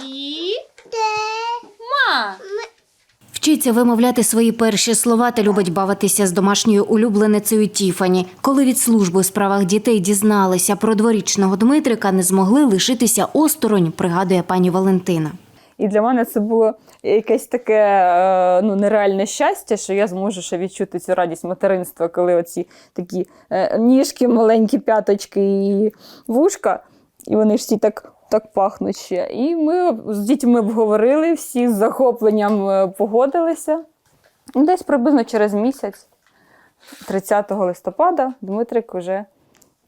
Ді. Ма. Вчиться вимовляти свої перші слова та любить бавитися з домашньою улюбленицею Тіфані. Коли від служби у справах дітей дізналися про дворічного Дмитрика, не змогли лишитися осторонь, пригадує пані Валентина. І для мене це було якесь таке е, ну, нереальне щастя, що я зможу ще відчути цю радість материнства, коли оці такі е, ніжки, маленькі п'яточки і вушка, і вони ж всі так, так пахнуть ще. І ми з дітьми обговорили, всі з захопленням е, погодилися. Десь приблизно через місяць, 30 листопада, Дмитрик вже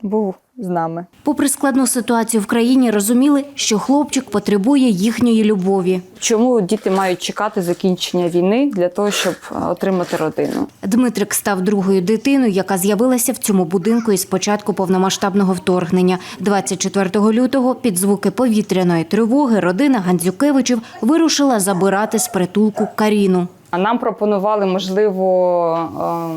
був з нами. Попри складну ситуацію в країні, розуміли, що хлопчик потребує їхньої любові. Чому діти мають чекати закінчення війни для того, щоб е, отримати родину? Дмитрик став другою дитиною, яка з'явилася в цьому будинку із початку повномасштабного вторгнення. 24 лютого під звуки повітряної тривоги родина Гандзюкевичів вирушила забирати з притулку Каріну. А нам пропонували, можливо,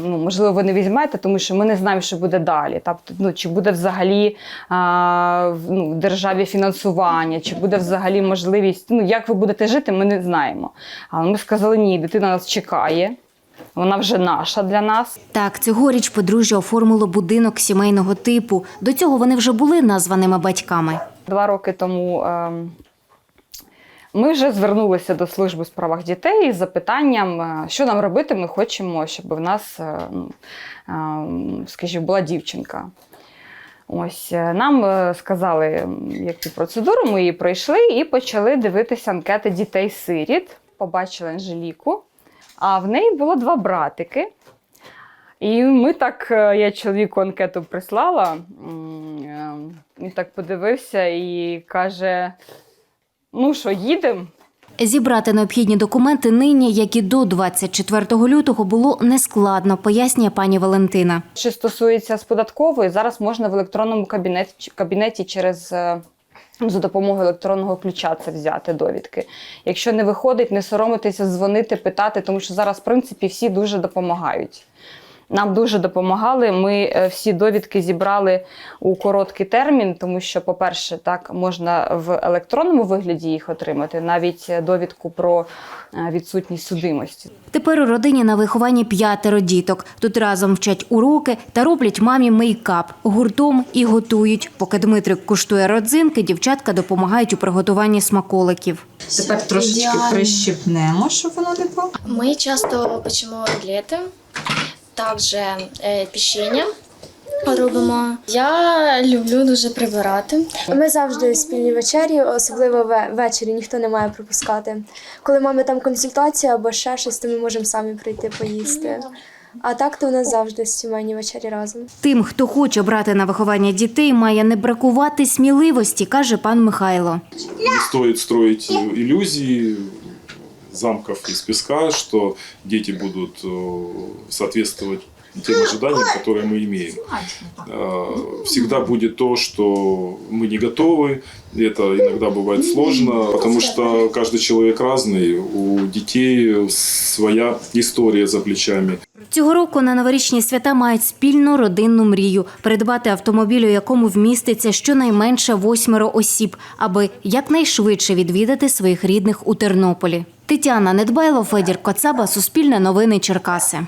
е, ну можливо, ви не візьмете, тому що ми не знаємо, що буде далі. Тобто, ну чи буде взагалі а, в- ну, державі фінансування, чи буде взагалі можливість, ну як ви будете жити, ми не знаємо. Але ми сказали, ні, дитина нас чекає, вона вже наша для нас. Так, цьогоріч подружжя оформило будинок сімейного типу. До цього вони вже були названими батьками. Два роки тому ем, ми вже звернулися до служби у справах дітей з запитанням, е, що нам робити. Ми хочемо, щоб в нас, е, ем, скажімо, була дівчинка. Ось е, нам е, сказали, м, як цю процедуру, ми її пройшли і почали дивитися анкети дітей-сиріт. Побачили Анжеліку, а в неї було два братики. І ми так, е, я чоловіку анкету прислала, е, він так подивився і каже: ну що, їдемо? Зібрати необхідні документи нині, як і до 24 лютого, було нескладно, пояснює пані Валентина. Що стосується з податкової, зараз можна в електронному кабінеті, кабінеті через. е, За допомогою електронного ключа це взяти довідки. Якщо не виходить, не соромитися, дзвонити, питати, тому що зараз, в принципі, всі дуже допомагають. Нам дуже допомагали. Ми е, всі довідки зібрали у короткий термін, тому що, по-перше, так можна в електронному вигляді їх отримати, навіть е, довідку про е, відсутність судимості. Тепер у родині на вихованні п'ятеро діток. Тут разом вчать уроки та роблять мамі мейкап гуртом і готують. Поки Дмитрик куштує родзинки, дівчатка допомагають у приготуванні смаколиків. Тепер трошечки прищипнемо, щоб воно не було. Мы часто печемо котлети, також е, печення робимо. Я люблю дуже прибирати. Ми завжди спільні вечері, особливо ввечері ніхто не має пропускати. Коли мами там консультація або ще щось, то ми можемо самі прийти поїсти. А так то у нас завжди сімейні вечері разом. Тим, хто хоче брати на виховання дітей, має не бракувати сміливості, каже пан Михайло. не стоит строить иллюзии замков из песка, что дети будут э, соответствовать тем ожиданиям, которые мы имеем. Э, Всегда будет то, что мы не готовы. Это иногда бывает сложно, потому что каждый человек разный. У детей своя история за плечами. Цього року на новорічні свята мають спільну родинну мрію придбати автомобіль, у якому вміститься щонайменше восьмеро осіб, аби якнайшвидше відвідати своїх рідних у Тернополі. Тетяна Недбайло, Федір Коцаба, Суспільне новини Черкаси.